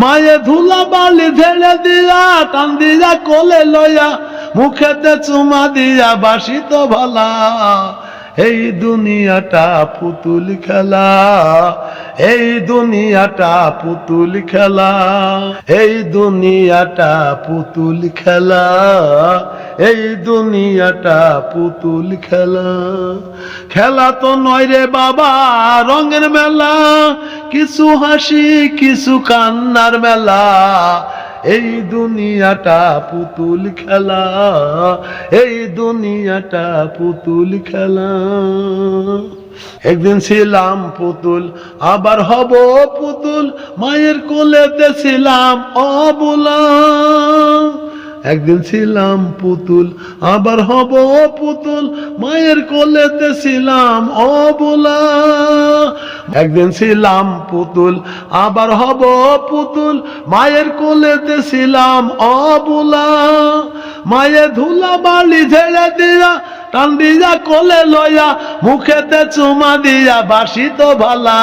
মায়ে ধুলা বালি ঝেড়ে দিয়া টান দিয়া কোলে লইয়া, মুখেতে চুমা দিয়া, বাসি তো ভালা। এই দুনিয়াটা পুতুল খেলা, এই দুনিয়াটা পুতুল খেলা, এই দুনিয়াটা পুতুল খেলা, এই দুনিয়াটা পুতুল খেলা। খেলা তো নয় রে বাবা, রঙের মেলা, কিছু হাসি, কিছু কান্নার মেলা। এই দুনিয়াটা পুতুল খেলা, এই দুনিয়াটা পুতুল খেলা। একদিন ছিলাম পুতুল, আবার হব পুতুল, মায়ের কোলেতে ছিলাম অবুলা। একদিন ছিলাম পুতুল, আবার হব পুতুল। মায়ের কোলেতে ছিলাম অবুলা। একদিন ছিলাম পুতুল, আবার হব পুতুল। মায়ের কোলেতে ছিলাম অবুলা। মায়ে ধুলা বালি ঝেড়ে দিয়া টান দিয়া কোলে লইয়া, মুখেতে চুমা দিয়া, বাসিত ভালা।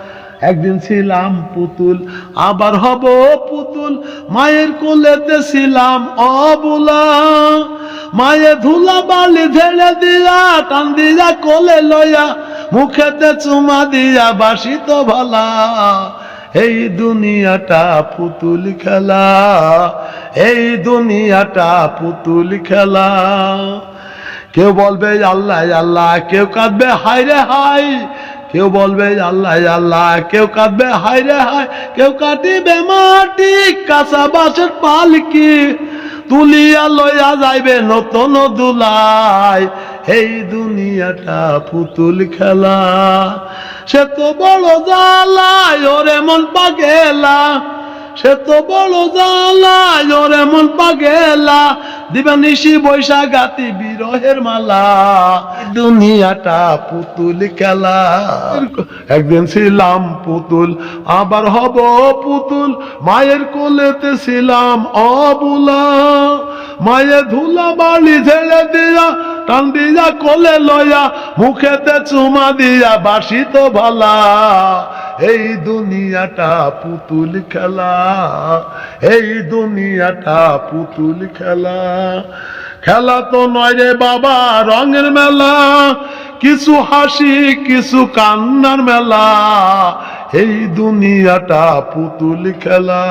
একদিন ছিলাম পুতুল, আবার হব পুতুল। মায়ের কোলেতে ছিলাম অবুলা। মায়ে ধুলা বালি ঝেড়ে দিয়া, টান দিয়া কোলে লইয়া, মুখেতে চুমা দিয়া বাসি তো ভালা। এই দুনিয়াটা পুতুল খেলা, এই দুনিয়াটা পুতুল খেলা। কেউ বলবে, আল্লাহ আল্লাহ। কেউ কাঁদবে হায় রে হায়। কেউ বলবে, আল্লাহ আল্লাহ। কেউ কাঁদবে, হায় রে হায়। কেউ কাটিবে মাটি কাঁচা বাসের পালকি তুলিয়া লইয়া যাইবে নতুন দুলাই এই দুনিয়াটা পুতুল খেলা, সে তো বড় জ্বালায়, ওরে মন পাগেলা। সে তো বড় জ্বালায় ওরে মন পাগেলা। নিশি বৈশাখাতি বিরহের মালা। দুনিয়াটা পুতুল খেলা। একদিন ছিলাম পুতুল, আবার হব পুতুল। মায়ের কোলেতে ছিলাম অবুলা। মায়ের ধুলা বালি ঝেড়ে দিয়া টান দিয়া কোলে লয়া, মুখেতে চুমা দিয়া বাসি তো ভালা। এই দুনিয়াটা পুতুল খেলা, এই দুনিয়াটা পুতুল খেলা। খেলা তো নয় রে বাবা, রঙের মেলা। কিছু হাসি, কিছু কান্নার মেলা। এই দুনিয়াটা পুতুল খেলা।